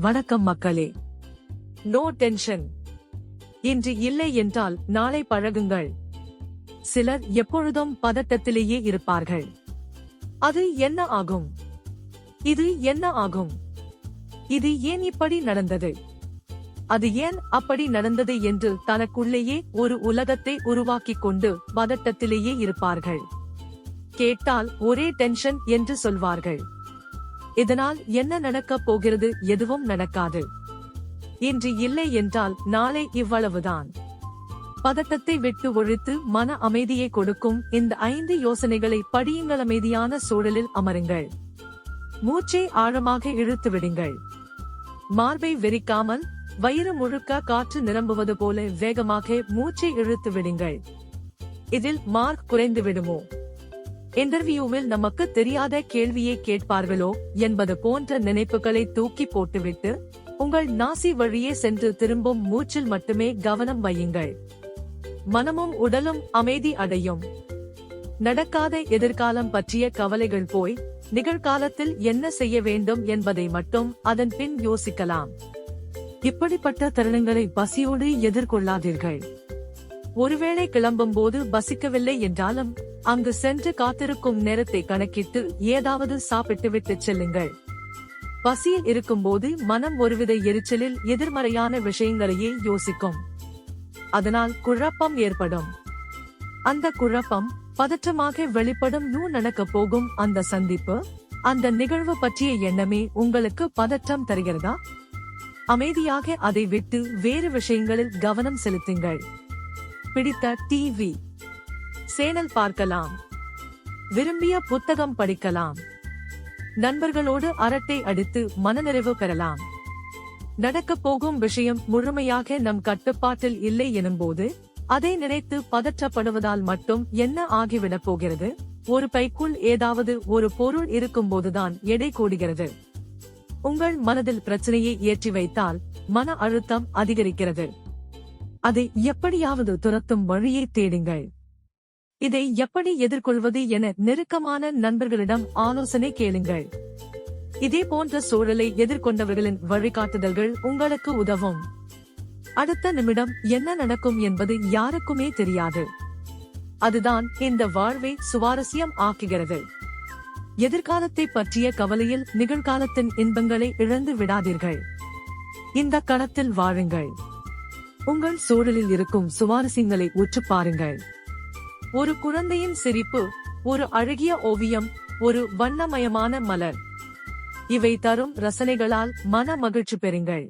வணக்கம் மக்களே. No tension இன்று இல்லை என்றால் நாளை பழகுங்கள். சிலர் எப்பொழுதும் பதட்டத்திலேயே இருப்பார்கள். அது என்ன ஆகும்? இது என்ன ஆகும்? இது ஏன் இப்படி நடந்தது? அது ஏன் அப்படி நடந்தது என்று தனக்குள்ளேயே ஒரு உலகத்தை உருவாக்கிக் கொண்டு பதட்டத்திலேயே இருப்பார்கள். கேட்டால் ஒரே டென்ஷன் என்று சொல்வார்கள். இதனால் என்ன நடக்கப் போகிறது எதுவும் நடக்காது. இன்று இல்லை என்றால் நாளை இவ்வளவுதான். பதட்டத்தை விட்டு ஒழித்து மன அமைதியை கொடுக்கும் இந்த ஐந்து யோசனைகளை படியுங்கள். அமைதியான சூழலில் அமருங்கள். மூச்சை ஆழமாக இழுத்து விடுங்கள். மார்பை வெறிக்காமல் வயிறு முழுக்க காற்று நிரம்புவது போல வேகமாக மூச்சை இழுத்து விடுங்கள். இதில் மார்க் குறைந்து விடுமோ? இன்டர்வியூவில் நமக்கு தெரியாத கேள்வியை கேட்பார்களோ என்பது போன்ற நினைப்புகளை தூக்கி போட்டுவிட்டு உங்கள் நாசி வழியே சென்று திரும்பும் மூச்சில் மட்டுமே கவனம் வையுங்கள். மனமும் உடலும் அமைதி அடையும். நடக்காத எதிர்காலம் பற்றிய கவலைகள் போய் நிகழ்காலத்தில் என்ன செய்ய வேண்டும் என்பதை மட்டும் அதன் பின் யோசிக்கலாம். இப்படிப்பட்ட தருணங்களை பசியோடு எதிர்கொள்ளாதீர்கள். ஒருவேளை கிளம்பும் போது பசிக்கவில்லை என்றாலும் அங்கு சென்று காத்திருக்கும் நேரத்தை கணக்கிட்டு ஏதாவது சாப்பிட்டுவிட்டு செல்லுங்கள். பசியில் இருக்கும்போது மனம் ஒருவித எரிச்சலில் எதிர்மறையான விஷயங்களையே யோசிக்கும். அதனால் குழப்பம் ஏற்படும். அந்த குழப்பம் பதற்றமாக வெளிப்படும் நூ நடக்கப் போகும் அந்த சந்திப்பு அந்த நிகழ்வு பற்றிய எண்ணமே உங்களுக்கு பதற்றம் தருகிறதா? அமைதியாக அதை விட்டு வேறு விஷயங்களில் கவனம் செலுத்துங்கள். பிடித்த டிவி சேனல் பார்க்கலாம். விரும்பிய புத்தகம் படிக்கலாம். நண்பர்களோடு அரட்டை அடித்து மனநிறைவு பெறலாம். நடக்கப் போகும் விஷயம் முழுமையாக நம் கட்டுப்பாட்டில் இல்லை எனும்போது அதை நினைத்து பதற்றப்படுவதால் மட்டும் என்ன ஆகிவிடப் போகிறது? ஒரு பைக்குள் ஏதாவது ஒரு பொருள் இருக்கும்போதுதான் எடை கூடுகிறது. உங்கள் மனதில் பிரச்சனையை ஏற்றி வைத்தால் மன அழுத்தம் அதிகரிக்கிறது. அதை எப்படியாவது துரத்தும் வழியை தேடுங்கள். இதை எப்படி எதிர்கொள்வது என நெருக்கமான நண்பர்களிடம் ஆலோசனை கேளுங்கள். இதே போன்ற சூழலை எதிர்கொண்டவர்களின் வழிகாட்டுதல்கள் உங்களுக்கு உதவும். அடுத்த நிமிடம் என்ன நடக்கும் என்பது யாருக்குமே தெரியாது. அதுதான் இந்த வாழ்வை சுவாரஸ்யம் ஆக்குகிறது. எதிர்காலத்தை பற்றிய கவலையில் நிகழ்காலத்தின் இன்பங்களை இழந்து விடாதீர்கள். இந்த களத்தில் வாழுங்கள். உங்கள் சூழலில் இருக்கும் சுவாரஸ்யங்களை உற்று பாருங்கள். ஒரு குழந்தையின் சிரிப்பு ஒரு அழகிய ஓவியம் ஒரு வண்ணமயமான மலர். இவை தரும் ரசனைகளால் மன மகிழ்ச்சி பெறுங்கள்.